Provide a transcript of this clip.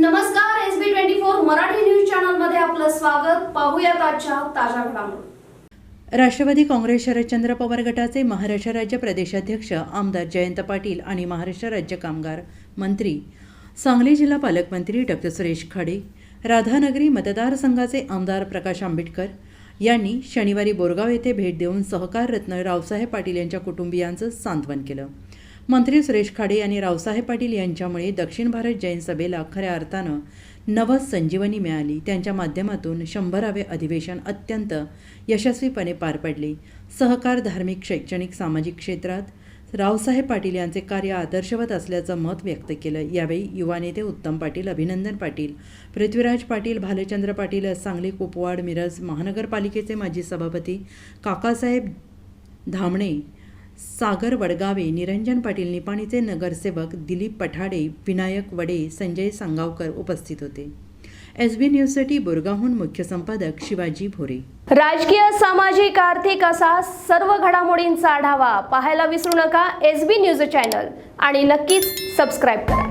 नमस्कार S B twenty four Marathi news चॅनलमध्ये आपलं स्वागत. पाहूया आजच्या ताज्या घडामोडी. राष्ट्रवादी काँग्रेस शरदचंद्र पवार गटाचे महाराष्ट्र राज्य प्रदेशाध्यक्ष आमदार जयंत पाटील आणि महाराष्ट्र राज्य कामगार मंत्री सांगली जिल्हा पालकमंत्री डॉक्टर सुरेश खाडे राधानगरी मतदारसंघाचे आमदार प्रकाश आंबेडकर यांनी शनिवारी बोरगाव येथे भेट देऊन सहकार रत्न रावसाहेब पाटील यांच्या कुटुंबियांचं सांत्वन केलं. मंत्री सुरेश खाडे यांनी रावसाहेब पाटील यांच्यामुळे दक्षिण भारत जैन सभेला खऱ्या अर्थानं नवस संजीवनी मिळाली. त्यांच्या माध्यमातून शंभरावे अधिवेशन अत्यंत यशस्वीपणे पार पडले. सहकार धार्मिक शैक्षणिक सामाजिक क्षेत्रात रावसाहेब पाटील यांचे कार्य आदर्शवत असल्याचं मत व्यक्त केलं. यावेळी युवा नेते उत्तम पाटील अभिनंदन पाटील पृथ्वीराज पाटील भालचंद्र पाटील सांगली कुपवाड मिरज महानगरपालिकेचे माजी सभापती काकासाहेब धामणे सागर वडगावे निरंजन पाटील निपाणीचे नगरसेवक दिलीप पठाडे विनायक वडे संजय सांगावकर उपस्थित होते. एस बी न्यूजसाठी बोरगावहून मुख्य संपादक शिवाजी भोरे. राजकीय सामाजिक आर्थिक असा सर्व घडामोडींचा आढावा पाहायला विसरू नका एस बी न्यूज चॅनल आणि नक्कीच सबस्क्राईब करा.